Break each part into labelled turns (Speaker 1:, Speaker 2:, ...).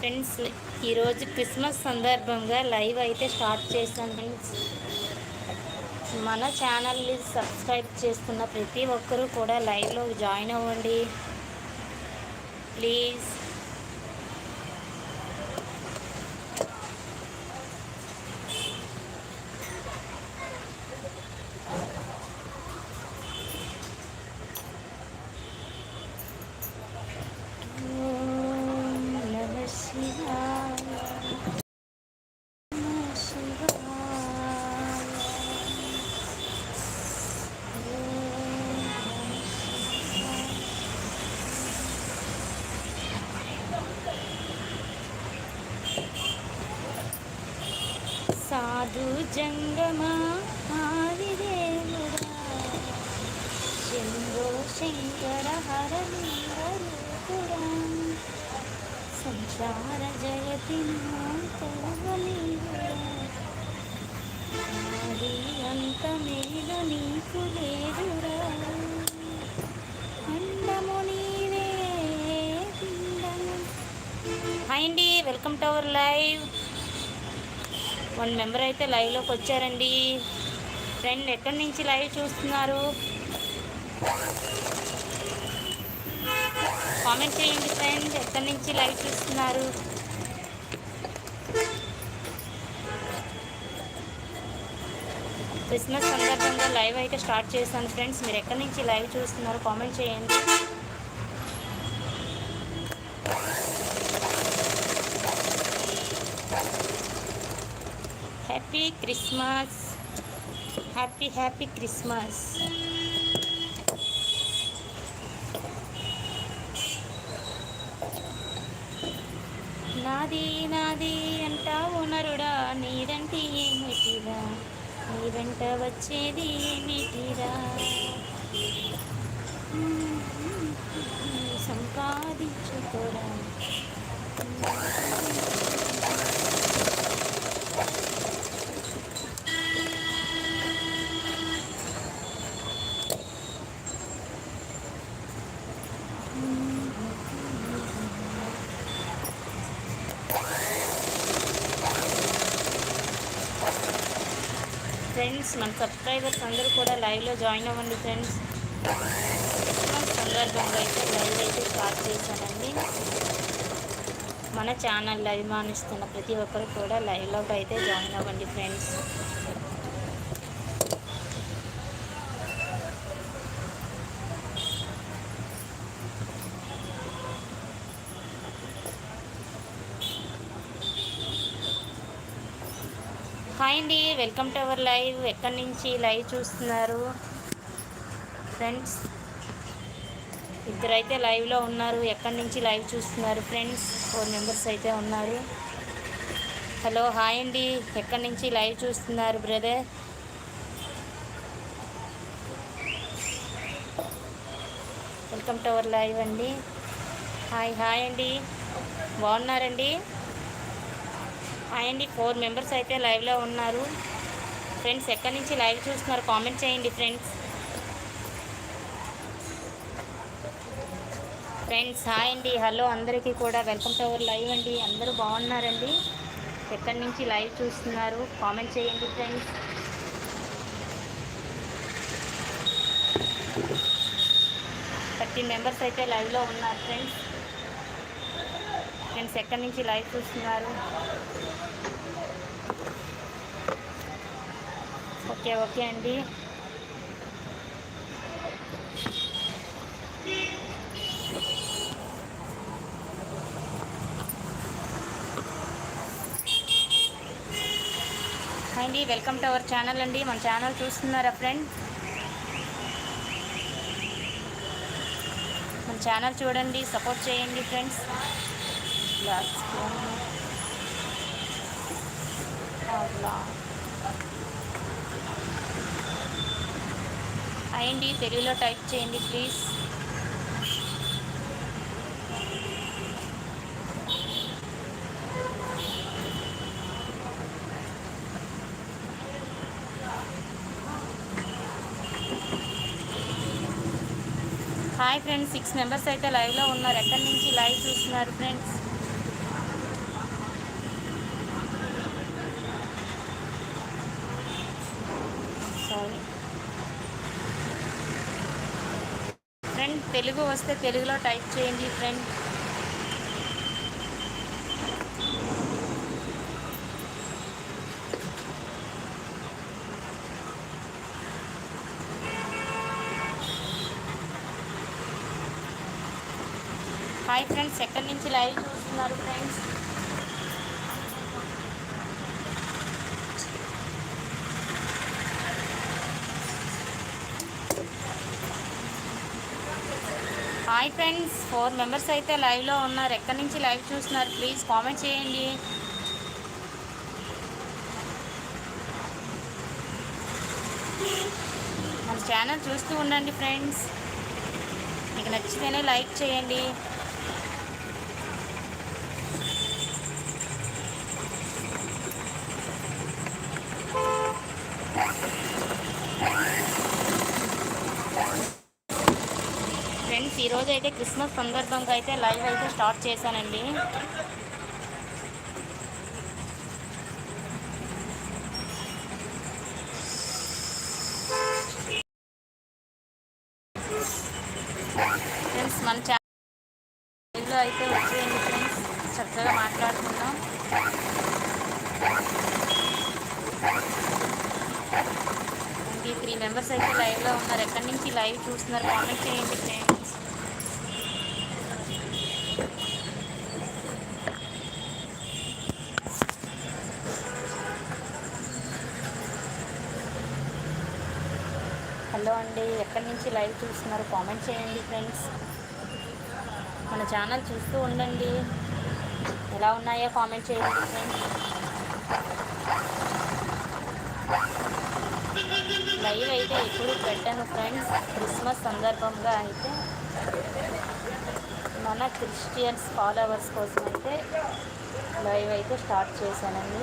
Speaker 1: Friends ఈరోజు Christmas సందర్భంగా live అయితే స్టార్ట్ చేశాను ఫ్రెండ్స్. మన ఛానల్ని సబ్స్క్రైబ్ చేసుకున్న ప్రతి ఒక్కరూ కూడా లైవ్లో జాయిన్ అవ్వండి. ప్లీజ్. సంసార జగతి అది అంత అంతమేద నీకు లేదురా హాయ్ అండి welcome to our live. One member అయితే లైవ్లోకి వచ్చారండి. ఫ్రెండ్ ఎక్కడి నుంచి లైవ్ చూస్తున్నారు? కామెంట్ చేయండి ఫ్రెండ్ ఎక్కడి నుంచి లైవ్ చూస్తున్నారు క్రిస్మస్ సందర్భంగా లైవ్ అయితే స్టార్ట్ చేశాను ఫ్రెండ్స్. మీరు ఎక్కడి నుంచి లైవ్ చూస్తున్నారు కామెంట్ చేయండి. Happy Christmas. Happy happy Christmas. నీ వెంట వచ్చేది ఏమిటిరా? సంపాదించుకోరా. ఫ్రెండ్స్ మన సబ్స్క్రైబర్స్ అందరూ కూడా లైవ్లో జాయిన్ అవ్వండి ఫ్రెండ్స్. సందర్భంగా అయితే లైవ్ అయితే స్టార్ట్ చేశానండి. మన ఛానల్ అభిమానిస్తున్న ప్రతి ఒక్కరు కూడా లైవ్లోకి అయితే జాయిన్ అవ్వండి ఫ్రెండ్స్ హాయ్ అండి వెల్కమ్ టు అవర్ లైవ్. ఎక్కడి నుంచి లైవ్ చూస్తున్నారు? ఫ్రెండ్స్ ఇద్దరైతే లైవ్లో ఉన్నారు. ఎక్కడి నుంచి లైవ్ చూస్తున్నారు? ఫ్రెండ్స్ ఫోర్ మెంబర్స్ అయితే ఉన్నారు. హలో హాయ్ అండి. ఎక్కడి నుంచి లైవ్ చూస్తున్నారు brother? Welcome to our live అండి. హాయ్ హాయ్ అండి. బాగున్నారండి? అండి ఫోర్ మెంబర్స్ అయితే లైవ్లో ఉన్నారు. ఫ్రెండ్స్ ఎక్కడి నుంచి లైవ్ చూస్తున్నారు? కామెంట్ చేయండి ఫ్రెండ్స్. ఫ్రెండ్స్ హాయ్ అండి. హలో అందరికీ కూడా వెల్కమ్ టు అవర్ లైవ్ అండి. అందరూ బాగున్నారండి? ఎక్కడి నుంచి లైవ్ చూస్తున్నారు? కామెంట్ చేయండి ఫ్రెండ్స్. థర్టీన్ మెంబర్స్ అయితే లైవ్లో ఉన్నారు ఫ్రెండ్స్. ఫ్రెండ్స్ ఎక్కడి నుంచి లైవ్ చూస్తున్నారు? ఓకే ఓకే అండి. అండి వెల్కమ్ టు అవర్ ఛానల్ అండి. మన ఛానల్ చూస్తున్నారా ఫ్రెండ్? మన ఛానల్ చూడండి సపోర్ట్ చేయండి ఫ్రెండ్స్. గ్లాస్ అలా అయ్యండి తెలుగులో టైప్ చేయండి please hi friends six members అయితే లైవ్లో ఉన్నారు. ఎక్కడి నుంచి లైవ్ చూస్తున్నారు ఫ్రెండ్స్ వస్తే తెలుగులో టైప్ చేయండి ఫ్రెండ్ హాయ్ ఫ్రెండ్స్ ఎక్కడి నుంచి లైవ్ చూస్తున్నారు friends hi friends four members అయితే లైవ్లో ఉన్నారు. ఎక్కడి నుంచి లైవ్ చూస్తున్నారు? ప్లీజ్ కామెంట్ చేయండి. మన ఛానల్ చూస్తూ ఉండండి ఫ్రెండ్స్ మీకు నచ్చితేనే లైక్ చేయండి ఫ్రెండ్స్ ఈరోజు అయితే క్రిస్మస్ సందర్భంగా అయితే లైవ్ అయితే స్టార్ట్ చేశానండి ఫ్రెండ్స్ మన ఛానల్లో అయితే వచ్చేయండి ఫ్రెండ్స్ చక్కగా మాట్లాడుకుందాం ఈ త్రీ మెంబర్స్ అయితే లైవ్లో ఉన్నారు ఎక్కడి నుంచి లైవ్ చూస్తున్నారు కామెంట్ చేయండి ఫ్రెండ్స్ హలో అండి ఎక్కడి నుంచి లైవ్ చూస్తున్నారు. కామెంట్ చేయండి ఫ్రెండ్స్ మన ఛానల్ చూస్తూ ఉండండి. ఎలా ఉన్నాయో కామెంట్ చేయండి ఫ్రెండ్స్ లైవ్ అయితే ఎప్పుడు పెట్టాను ఫ్రెండ్స్ క్రిస్మస్ సందర్భంగా అయితే మన క్రిస్టియన్స్ ఫాలోవర్స్ కోసం అయితే లైవ్ అయితే స్టార్ట్ చేశానండి.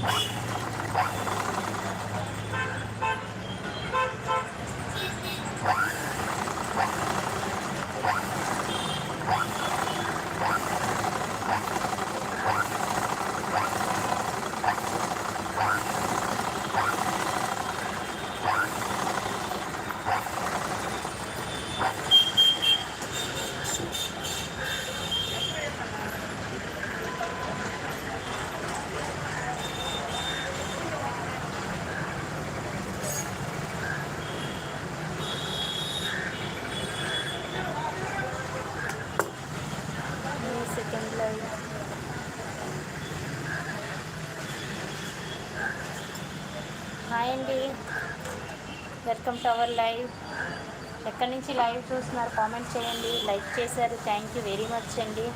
Speaker 1: Oh! Welcome to our live. ఎక్కడి నుంచి లైవ్ చూస్తున్నారు కామెంట్ చేయండి. లైక్ చేశారు. థ్యాంక్ యూ వెరీ మచ్ అండి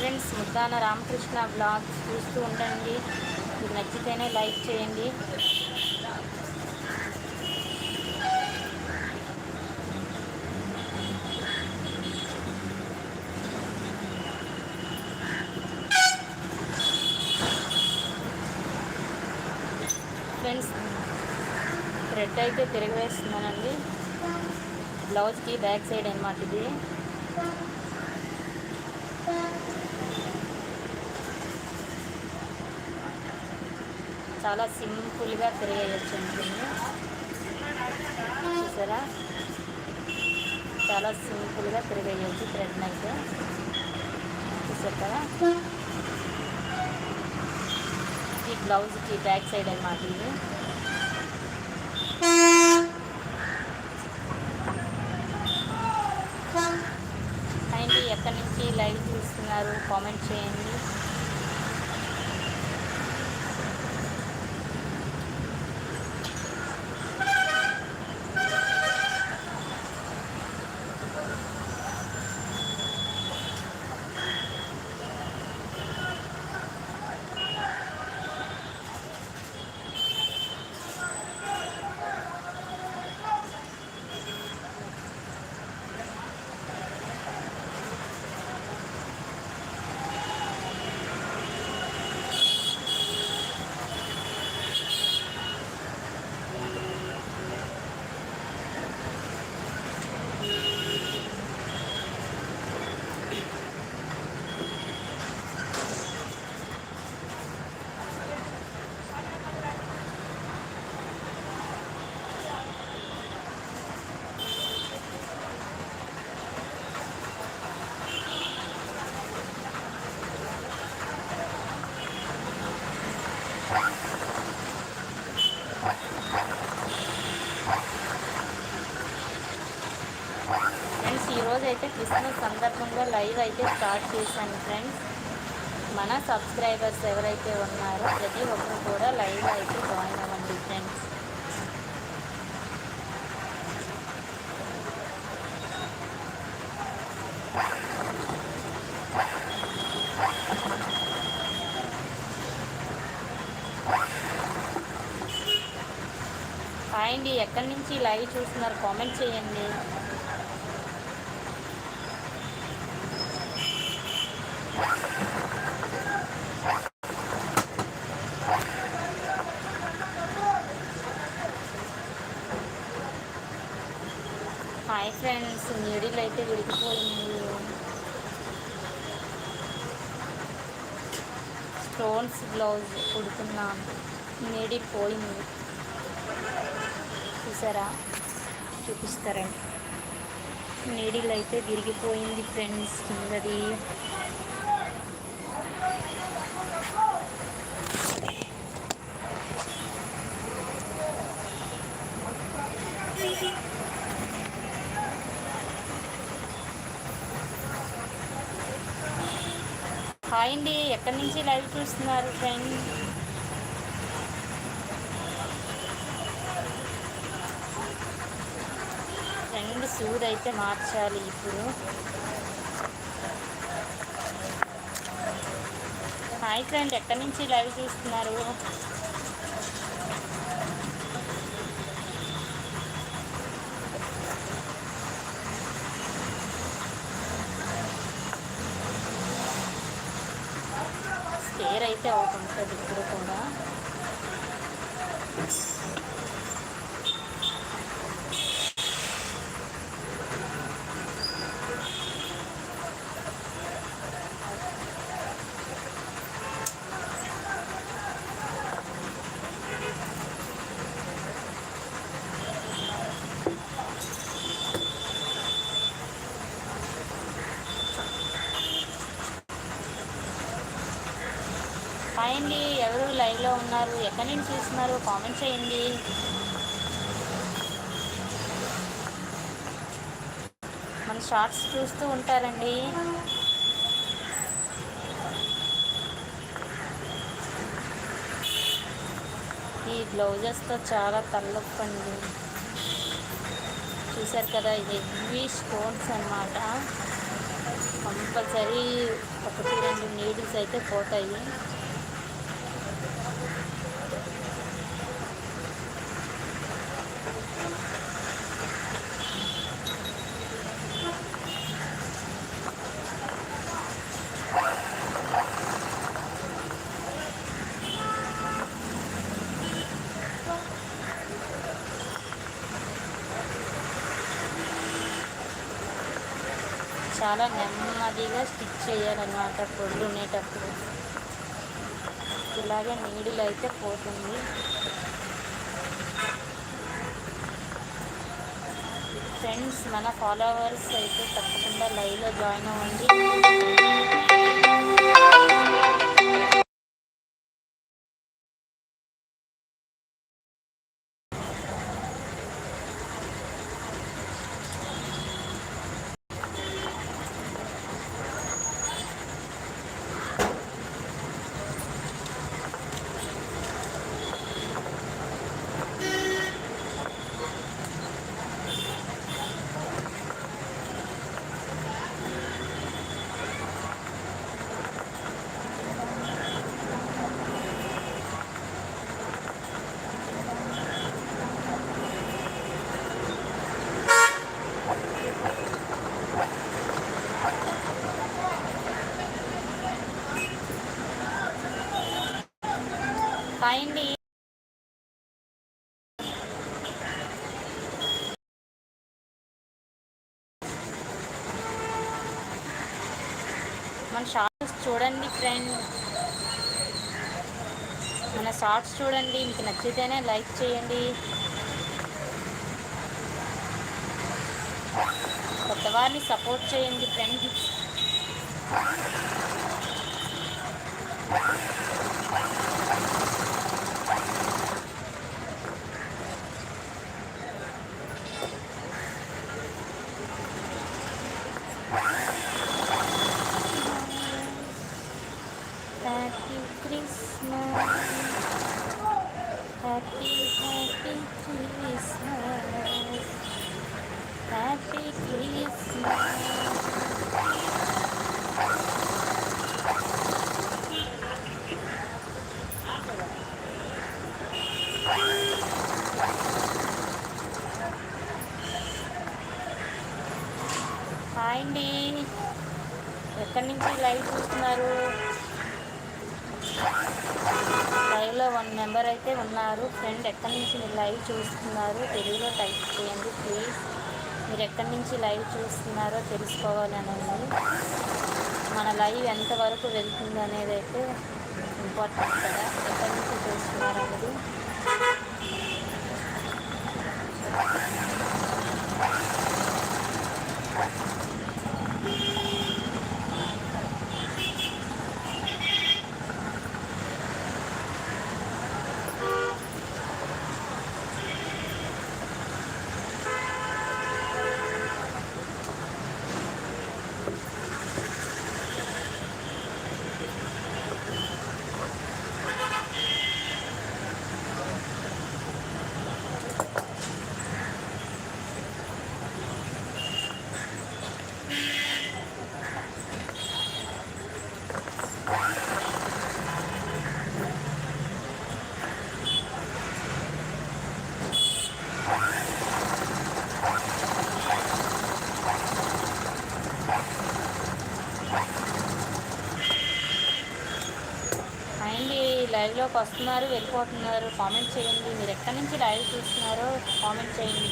Speaker 1: ఫ్రెండ్స్ ముద్దాన కృష్ణ బ్లాగ్స్ చూస్తూ ఉండండి. మీకు నచ్చితేనే లైక్ చేయండి. ఫ్రెండ్స్ థ్రెడ్ అయితే తిరగవేస్తున్నానండి బ్లౌజ్కి బ్యాక్ సైడ్ అనమాట ఇది. చాలా సింపుల్గా తిరగేయచ్చు ఉంటుంది చూసారా? చాలా సింపుల్గా తిరగేయచ్చు థ్రెడ్ని అయితే. చూసారు? కదా ఈ బ్లౌజ్కి బ్యాక్ సైడ్ అనమాట ఇది. అండి ఎక్కడి నుంచి లైవ్ చూస్తున్నారు కామెంట్ చేయండి. ఫ్రెండ్స్ ఈరోజు అయితే క్రిస్మస్ సందర్భంగా లైవ్ అయితే స్టార్ట్ చేశాను ఫ్రెండ్స్. మన సబ్స్క్రైబర్స్ ఎవరైతే ఉన్నారో ప్రతి ఒక్కరు కూడా లైవ్ అయితే జాయిన్ అవ్వండి ఫ్రెండ్స్. హాయ్ అండి ఎక్కడి నుంచి లైవ్ చూస్తున్నారు? కామెంట్ చేయండి హాయ్ ఫ్రెండ్స్ నీడిల్ అయితే విడిగిపోయింది స్టోన్స్ బ్లౌజ్ కుడుతున్నాను నీడి పోయింది. చూసారా? చూపిస్తారండి. నీడిల్ అయితే విరిగిపోయింది ఫ్రెండ్స్ కిందది హాయ్ అండి ఎక్కడి నుంచి లైవ్ చూస్తున్నారు ఫ్రెండ్. ఫ్రెండ్ సూద్ అయితే మార్చాలి ఇప్పుడు. హాయ్ ఫ్రెండ్ ఎక్కడి నుంచి లైవ్ చూస్తున్నారు? స్టేర్ అయితే అవుతుంది ఉంటుంది ఇప్పుడు కూడా హాయ్ అండి ఎవరు లైవ్లో ఉన్నారు ఎక్కడి నుంచి చూస్తున్నారు కామెంట్ చేయండి. మన షార్ట్స్ చూస్తూ ఉంటారండి. ఈ బ్లౌజెస్తో చాలా తల్లొప్పండి చూసారు కదా ఇది హెవీ స్టోన్స్ అన్నమాట. కంపల్సరీ ఒకటి రెండు నీడిల్స్ అయితే పోతాయి. చేయాలన్నమాట పొడులు ఉండేటప్పుడు. ఇలాగే నీడిల్ అయితే పోతుంది. ఫ్రెండ్స్ మన ఫాలోవర్స్ అయితే తప్పకుండా లైవ్లో జాయిన్ అవ్వండి. మన షార్ట్స్ చూడండి ఫ్రెండ్. మన షార్ట్స్ చూడండి మీకు నచ్చితేనే లైక్ చేయండి. కొత్త వారిని సపోర్ట్ చేయండి friend. Happy Christmas happy happy Christmas happy Christmas hi అండి ఎక్కడి నుంచి లైవ్ చూస్తున్నారు. లైవ్లో వన్ మెంబర్ అయితే ఉన్నారు. ఫ్రెండ్ ఎక్కడి నుంచి మీరు లైవ్ చూస్తున్నారు? తెలుగులో టైప్ చేయండి ప్లీజ్. మీరు ఎక్కడి నుంచి లైవ్ చూస్తున్నారో తెలుసుకోవాలని మన లైవ్ ఎంతవరకు వెళ్తుంది అనేది అయితే ఇంపార్టెంట్ కదా. ఎక్కడి నుంచి చూస్తున్నారు అనేది. అండి లైవ్లోకి వస్తున్నారు వెళ్ళిపోతున్నారు. కామెంట్ చేయండి. మీరు ఎక్కడి నుంచి లైవ్ చూస్తున్నారో కామెంట్ చేయండి.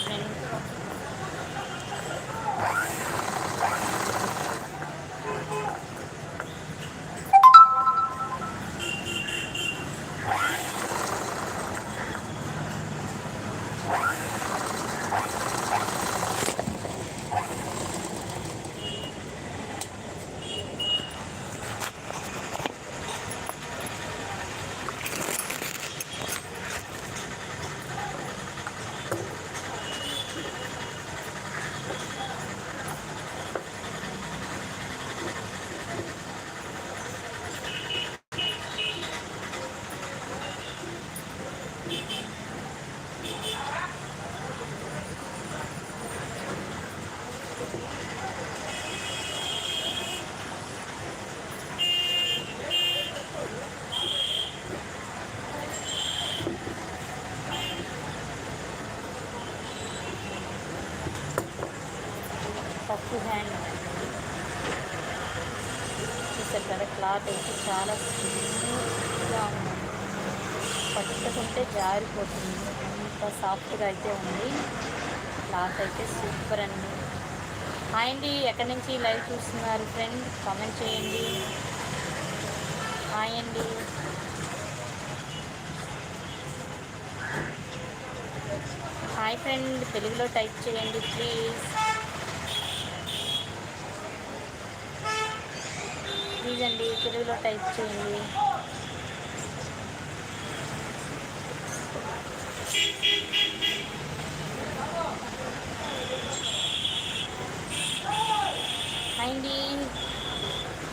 Speaker 1: ఫ్రెండ్ హ్యాండ్ చూసారు కదా క్లాత్ అయితే చాలా స్మూత్గా ఉంది పట్టుకుంటే జారిపోతుంది. అంత సాఫ్ట్గా అయితే ఉంది. క్లాత్ అయితే సూపర్ అండి. హాయ్ అండి ఎక్కడి నుంచి లైవ్ చూస్తున్నారు ఫ్రెండ్? కామెంట్ చేయండి. హాయ్ అండి. హాయ్ ఫ్రెండ్ తెలుగులో టైప్ చేయండి ప్లీజ్. ప్లీజ్ అండి తెలుగులో టైప్ చేయండి. అండి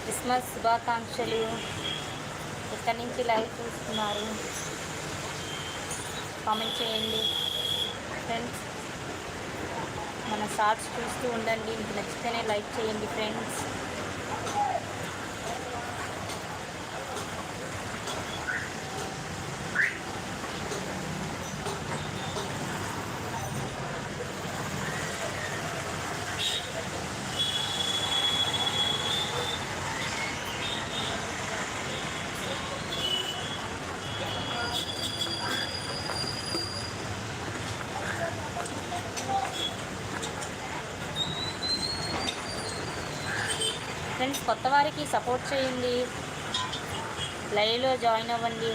Speaker 1: క్రిస్మస్ శుభాకాంక్షలు. ఎక్కడి నుంచి లైవ్ చూస్తున్నారు? కామెంట్ చేయండి. ఫ్రెండ్స్ మన షార్ట్స్ చూస్తూ ఉండండి. మీకు నచ్చితేనే లైక్ చేయండి ఫ్రెండ్స్ ఫ్రెండ్స్ సపోర్ట్ చేయండి. లైవ్లో జాయిన్ అవ్వండి.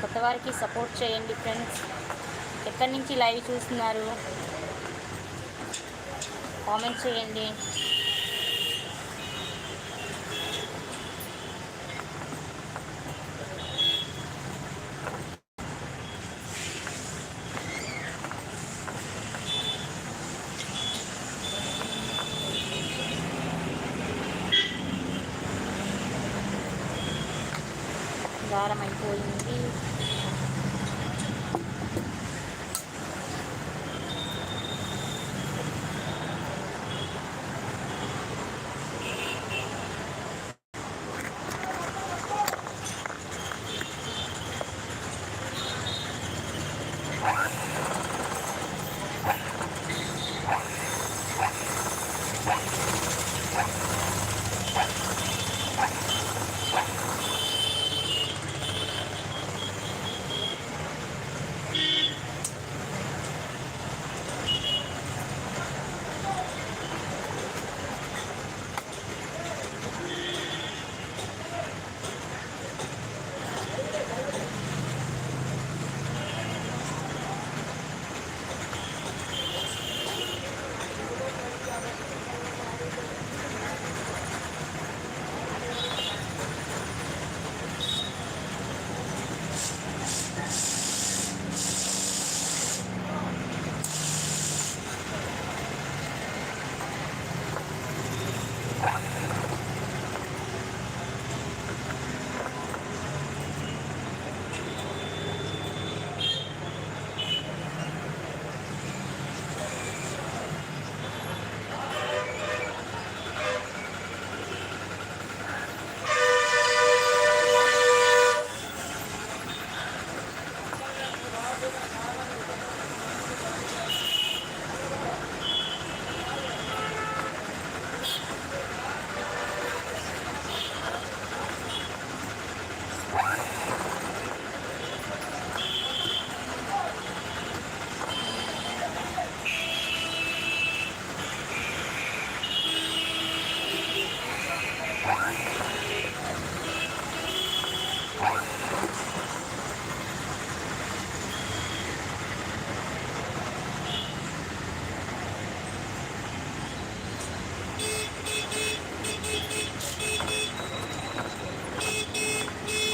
Speaker 1: కొత్త వారికి సపోర్ట్ చేయండి ఫ్రెండ్స్. ఎక్కడి నుంచి లైవ్ చూస్తున్నారు? కామెంట్ చేయండి.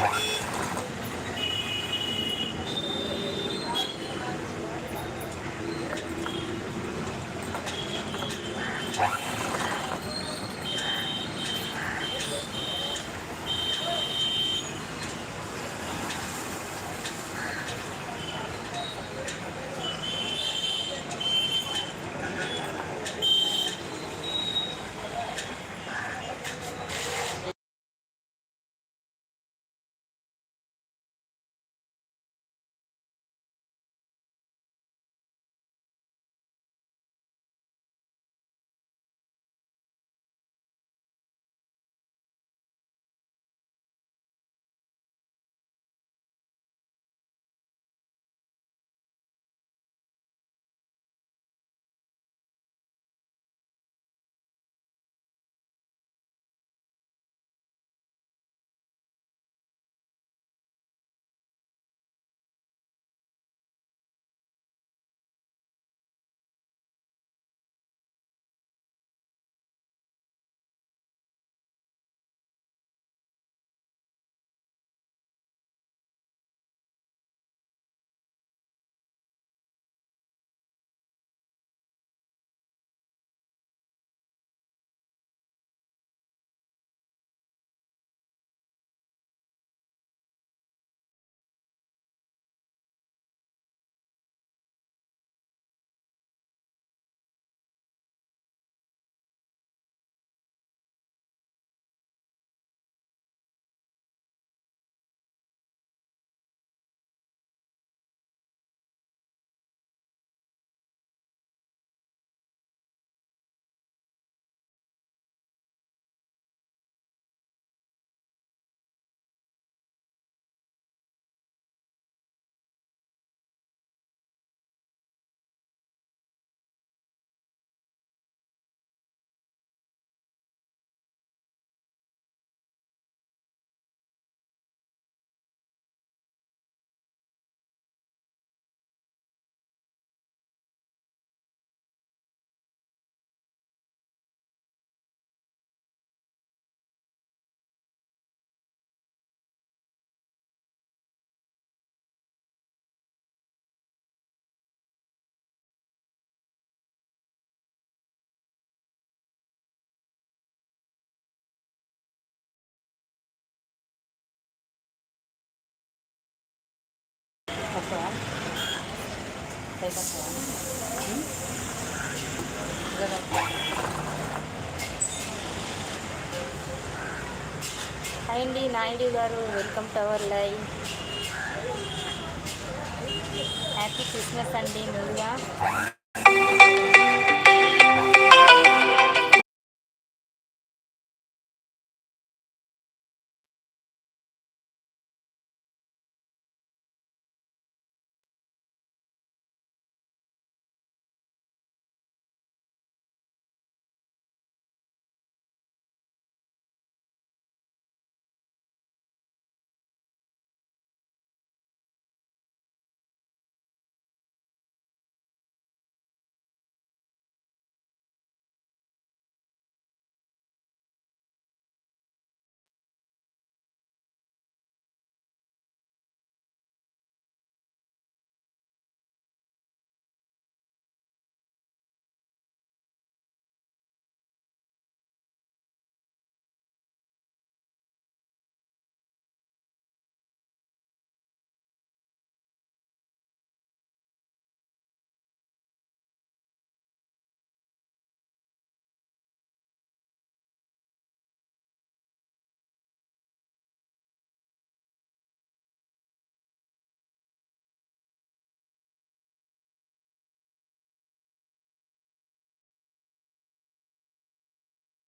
Speaker 1: Yeah.
Speaker 2: వస్తావా
Speaker 1: హాయ్ అండి Naidu garu welcome to our live. Happy Christmas అండి ముందుగా